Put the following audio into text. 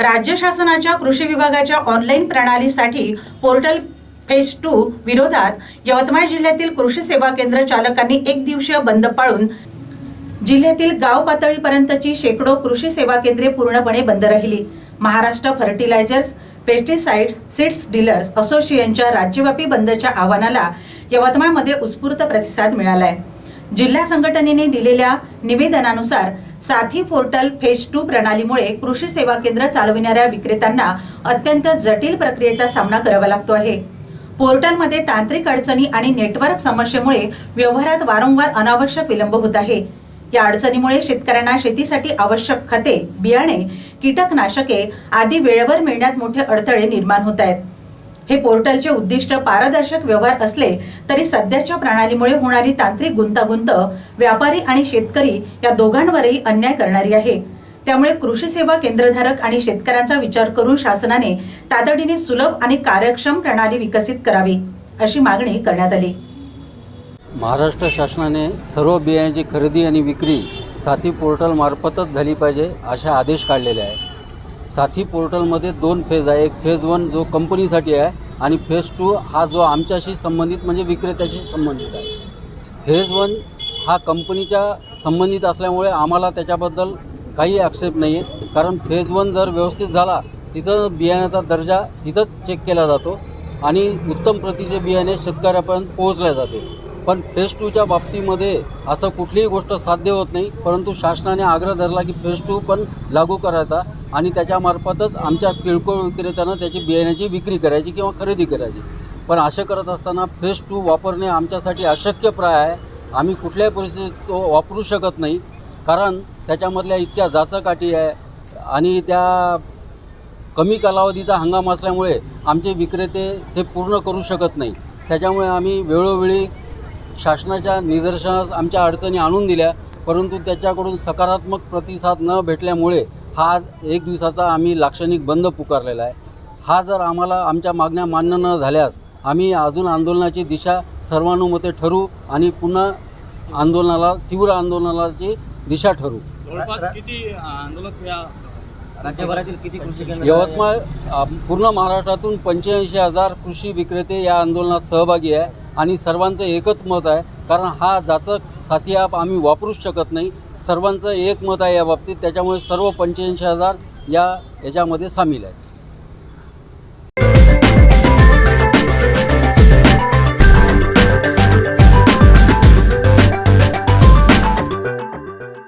राज्य शासनाच्या कृषी विभागाच्या ऑनलाईन प्रणालीसाठी पोर्टल फेज टू विरोधात यवतमाळ जिल्ह्यातील कृषी सेवा केंद्र चालकांनी एक दिवसीय बंद पाळून जिल्ह्यातील गाव पातळीपर्यंतची शेकडो कृषी सेवा केंद्रे पूर्णपणे बंद राहिली. Maharashtra fertilizers pesticide seeds dealers असोसिएशनच्या राज्यव्यापी बंदच्या आव्हानाला यवतमाळमध्ये उत्स्फूर्त प्रतिसाद मिळालाय. जिल्हा संघटनेने दिलेल्या निवेदनानुसार साथी पोर्टल फेज टू प्रणालीमुळे कृषी सेवा केंद्र चालविणाऱ्या विक्रेत्यांना अत्यंत जटिल प्रक्रियेचा सामना करावा लागतो आहे. पोर्टलमध्ये तांत्रिक अडचणी आणि नेटवर्क समस्येमुळे व्यवहारात वारंवार अनावश्यक विलंब होत आहे. या अडचणीमुळे शेतकऱ्यांना शेतीसाठी आवश्यक खते बियाणे कीटकनाशके आदी वेळेवर मिळण्यात मोठे अडथळे निर्माण होत आहेत. हे पोर्टलचे उद्दिष्ट पारदर्शक व्यवहार असले तरी सध्याच्या प्रणालीमुळे होणारी तांत्रिक गुंतागुंत व्यापारी आणि शेतकरी या दोघांवरही अन्याय करणारी आहे. त्यामुळे कृषी सेवा केंद्रधारक आणि शेतकऱ्यांचा विचार करून शासनाने तातडीने सुलभ आणि कार्यक्षम प्रणाली विकसित करावी अशी मागणी करण्यात आली. महाराष्ट्र शासनाने सर्व बियाण्याची खरेदी आणि विक्री साथी पोर्टलमार्फतच झाली पाहिजे असे आदेश काढलेले आहे साथी पोर्टलमध्ये दोन फेज आहे. एक फेज वन जो कंपनीसाठी आहे आणि फेज टू हा जो आमच्याशी संबंधित म्हणजे विक्रेत्याशी संबंधित आहे. फेज वन हा कंपनीच्या संबंधित असल्यामुळे आम्हाला त्याच्याबद्दल काही आक्षेप नाही आहे कारण फेज वन जर व्यवस्थित झाला तिथं बियाण्याचा दर्जा तिथंच चेक केला जातो आणि उत्तम प्रतीचे बियाणे शेतकऱ्यापर्यंत पोहोचले जाते. पण फेज टूच्या बाबतीमध्ये असं कुठलीही गोष्ट साध्य होत नाही परंतु शासनाने आग्रह धरला की फेज टू पण लागू करायचा आणि त्याच्यामार्फतच आमच्या किरकोळ विक्रेत्यांना त्याची बियाण्याची विक्री करायची किंवा खरेदी करायची. पण असे करत असताना फेज टू वापरणे आमच्यासाठी अशक्यप्राय आहे. आम्ही कुठल्याही परिस्थितीत तो वापरू शकत नाही कारण त्याच्यामधल्या इतक्या जाचकाठी आहे आणि त्या कमी कालावधीचा हंगाम असल्यामुळे आमचे विक्रेते ते पूर्ण करू शकत नाही. त्याच्यामुळे आम्ही वेळोवेळी शासनाच्या निदर्शनास आमच्या अडचणी आणून दिल्या परंतु त्याच्याकडून सकारात्मक प्रतिसाद न भेटल्यामुळे हा आज एक दिवसाचा आम्ही लाक्षणिक बंद पुकारलेला आहे. हा जर आम्हाला आमच्या मागण्या मान्य न झाल्यास आम्ही अजून आंदोलनाची दिशा सर्वानुमते ठरू आणि पुन्हा आंदोलनाला तीव्र आंदोलनाची दिशा ठरू. जवळपास किती आंदोलक या राज्यभरातील किती कृषी केंद्र यवतमाळ पूर्ण महाराष्ट्रातून पंच्याऐंशी हजार कृषी विक्रेते या आंदोलनात सहभागी आहे आणि सर्वांचं एकच मत आहे कारण हा जाचक साथी ॲप आम्ही वापरूच शकत नाही. सर्वांचं एक मत आहे या बाबतीत त्याच्यामुळे सर्व पंच्याऐंशी हजार या याच्यामध्ये सामील आहे.